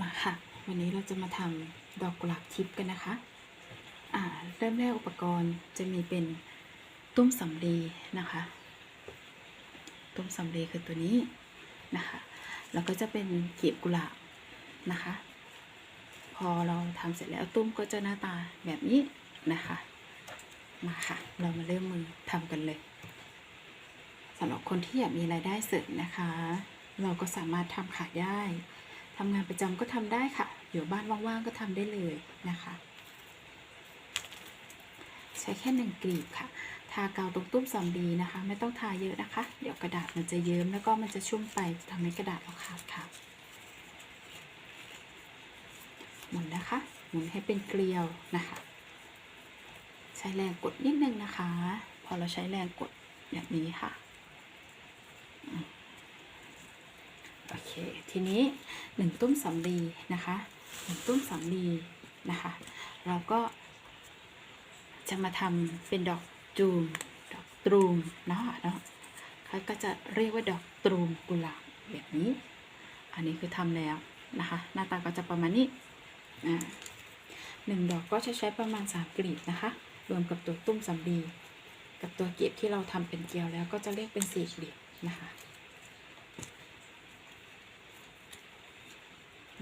มาค่ะ วันนี้เราจะมาทำดอกกุหลาบทิพย์กันนะคะอ่าเริ่มแรกอุปกรณ์จะมีเป็นตุ้มสำลีนะคะ ตุ้มสำลีคือตัวนี้นะคะแล้วก็จะเป็นกีบกุหลาบนะคะ พอเราทำเสร็จแล้วตุ้มก็จะหน้าตาแบบนี้นะคะ มาค่ะ เรามาเริ่มมือทำกันเลยสำหรับคนที่อยากมีรายได้เสริมนะคะ เราก็สามารถทำขายได้ ทำงานประจำก็ทำได้ค่ะ อยู่บ้านว่างๆก็ทำได้เลยนะคะ ใช้แค่หนึ่งกลีบค่ะ ทากาวตรงตุ้มสำลีนะคะ ไม่ต้องทาเยอะนะคะ เดี๋ยวกระดาษมันจะเยิ้มแล้วก็มันจะชุ่มไปทำให้กระดาษเราขาดค่ะ หมุนนะคะ หมุนให้เป็นเกลียวนะคะ ใช้แรงกดนิดนึงนะคะ พอเราใช้แรงกดแบบนี้ค่ะ ทีนี้หนึ่งตุ้มสำลีนะคะหนึ่งตุ้มสำลีนะคะ เราก็จะมาทำเป็นดอกจูมดอกตรูมเนาะเนาะเขาก็จะเรียกว่าดอกตรูมกุหลาบแบบนี้ อันนี้คือทำแล้วนะคะ หน้าตาก็จะประมาณนี้หนึ่งดอกก็จะใช้ประมาณสามกลีบนะคะ รวมกับตัวตุ้มสำลีกับตัวเก็บที่เราทำเป็นเกลียวแล้วก็จะเรียกเป็นสี่กลีบนะคะ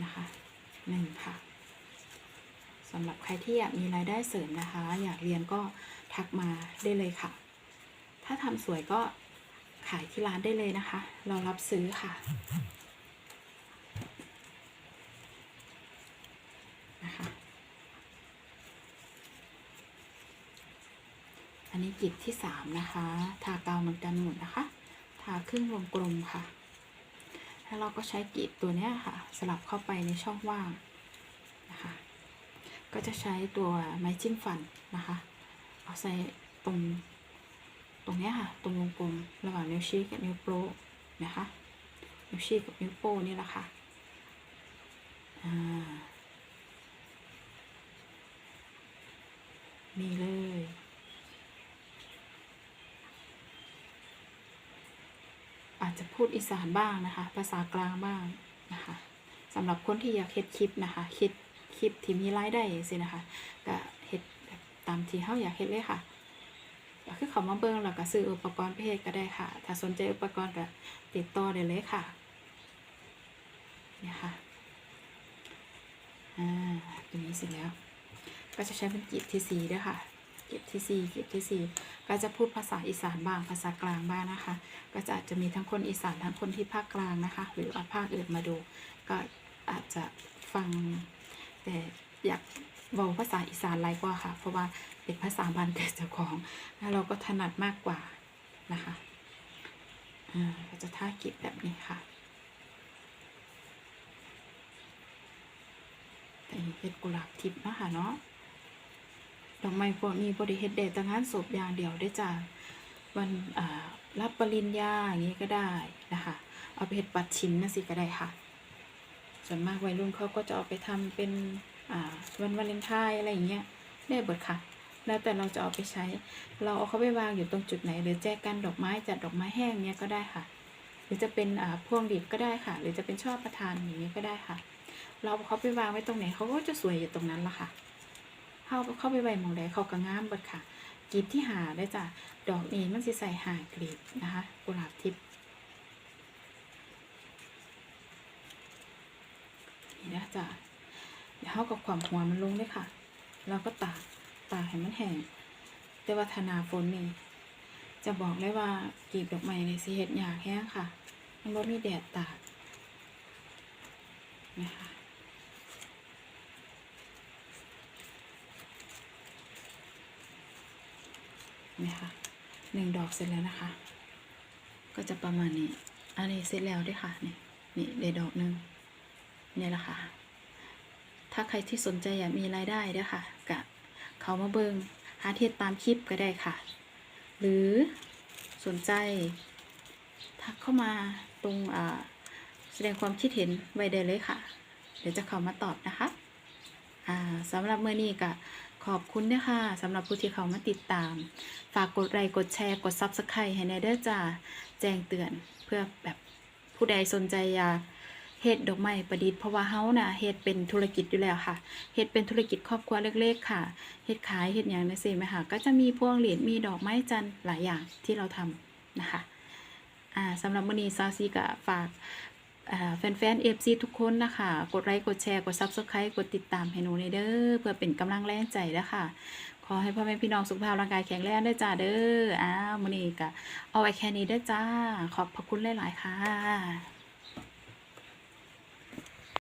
นะคะหนึ่งค่ะสำหรับใครที่อยากมีรายได้เสริมนะคะ อยากเรียนก็ทักมาได้เลยค่ะ ถ้าทำสวยก็ขายที่ร้านได้เลยนะคะ เรารับซื้อค่ะนะคะอันนี้กีบที่สามนะคะ ทากาวเหมือนกันหมดนะคะ ทาครึ่งวงกลมค่ะ แล้วเราก็ใช้กีบตัวนี้ค่ะ สลับเข้าไปในช่องว่างนะคะ ก็จะใช้ตัวไม้จิ้มฟันนะคะ เอาใส่ตรงตรงนี้ค่ะ ตรงวงกลมระหว่างนิ้วชี้กับนิ้วโป้นะคะ นิ้วชี้กับนิ้วโป้นี่แหละค่ะอ่านี่เลย อา จะพูดอีสานบ้างนะคะ ภาษากลางบ้างนะคะสำหรับคนที่อยากเฮ็ดคลิปนะคะคิดคลิปที่มีรายได้สินะคะก็เฮ็ดแบบตามที่เฮาอยากเฮ็ดเลยค่ะก็คือเขามาเบิ่งแล้วก็ซื้ออุปกรณ์เฮ็ดก็ได้ค่ะ ถ้าสนใจอุปกรณ์ก็ติดต่อได้เลยค่ะเนี่ยค่ะอ่าตรงนี้เสร็จแล้ว ก็จะใช้เป็นกีบที่สีด้วยค่ะ เกีบที่สี่กีบที่สี่ก็จะพูดภาษาอีสานบ้างภาษากลางบ้างนะคะ ก็จะอาจจะมีทั้งคนอีสานทั้งคนที่ภาคกลางนะคะ หรือว่าภาคอื่นมาดู ก็อาจจะฟังแต่อยากเว้าภาษาอีสานไรกว่าค่ะ เพราะว่าเป็นภาษาบ้านเกิดเจ้าของแล้วเราก็ถนัดมากกว่านะคะก็จะท่าเกีบแบบนี้ค่ะแต่เห็ดกุหลาบทิพย์นะคะเนาะ ดอกไม้พวกนี้บริเฮ็ดเดแต่งานศพอย่างเดียวได้จ้ะวันรับปริญญาอย่างนี้ก็ได้นะคะ เอาไปเฮ็ดปัดชิ้นนั่นสิก็ได้ค่ะ ส่วนมากวัยรุ่นเขาก็จะเอาไปทำเป็นวันวาเลนไทน์อะไรอย่างเงี้ยได้เบิดค่ะ แล้วแต่เราจะเอาไปใช้ เราเอาเขาไปวางอยู่ตรงจุดไหน หรือแจกันดอกไม้จัดดอกไม้แห้งเนี้ยก็ได้ค่ะ หรือจะเป็นพวงหลีดก็ได้ค่ะ หรือจะเป็นช่อประทานอย่างนี้ก็ได้ค่ะ เราเอาเขาไปวางไว้ตรงไหนเขาก็จะสวยอยู่ตรงนั้นละค่ะ เข้าเข้าไปไว้หมองใดเขาก็งามเบิดค่ะกลีบที่หาได้จ้ะดอกนี้มันสิใส่หากลีบนะคะกุหลาบทิพย์นี่นะจ้ะเดี๋ยวเข้ากับความหัวมันลงเลยค่ะ เราก็ตากตากให้มันแห้งแต่ว่าธนาฝนนี่จะบอกเลยว่ากลีบดอกไม้ในสิเฮ็ดยากแห้งค่ะมันบ่มีแดดตากนะคะ นี่ค่ะหนึ่งดอกเสร็จแล้วนะคะ ก็จะประมาณนี้ อันนี้เสร็จแล้วด้วยค่ะ นี่นี่ได้ดอกหนึ่งนี่แหละค่ะ ถ้าใครที่สนใจอยากมีรายได้ด้วยค่ะกะเขามาเบิงหาเทศตามคลิปก็ได้ค่ะ หรือสนใจ ทักเข้ามาตรงแสดงความคิดเห็นไว้ได้เลยค่ะ เดี๋ยวจะเข้ามาตอบนะคะสำหรับเมื่อนี้ก็ ขอบคุณนะคะสำหรับผู้ที่เขามาติดตาม ฝากกดไลค์กดแชร์กด Subscribe ให้แน่เด้อจ้าแจ้งเตือนเพื่อแบบผู้ใดสนใจอยากเฮ็ดดอกไม้ประดิษฐ์เพราะว่าเฮาน่ะเฮ็ดเป็นธุรกิจอยู่แล้วค่ะเฮ็ดเป็นธุรกิจครอบครัวเล็กๆค่ะเฮ็ดขายเฮ็ดหยังจังซี่แม่ค่ะก็จะมีพวงหรีดมีดอกไม้จันทร์หลายอย่างที่เราทำนะคะอ่าสำหรับมื้อนี้ซาซีก็ฝาก แฟนๆเอฟซีทุกคนนะคะ กดไลค์กดแชร์กด Subscribe กดติดตามให้หนูในเด้อเพื่อเป็นกำลังแรงใจนะคะขอให้พ่อแม่พี่น้องสุขภาพร่างกายแข็งแรงได้จ้าเด้ออ้าวมื้อนี้ก็เอาไว้แค่นี้ได้จ้า ขอบพระคุณหลายๆค่ะ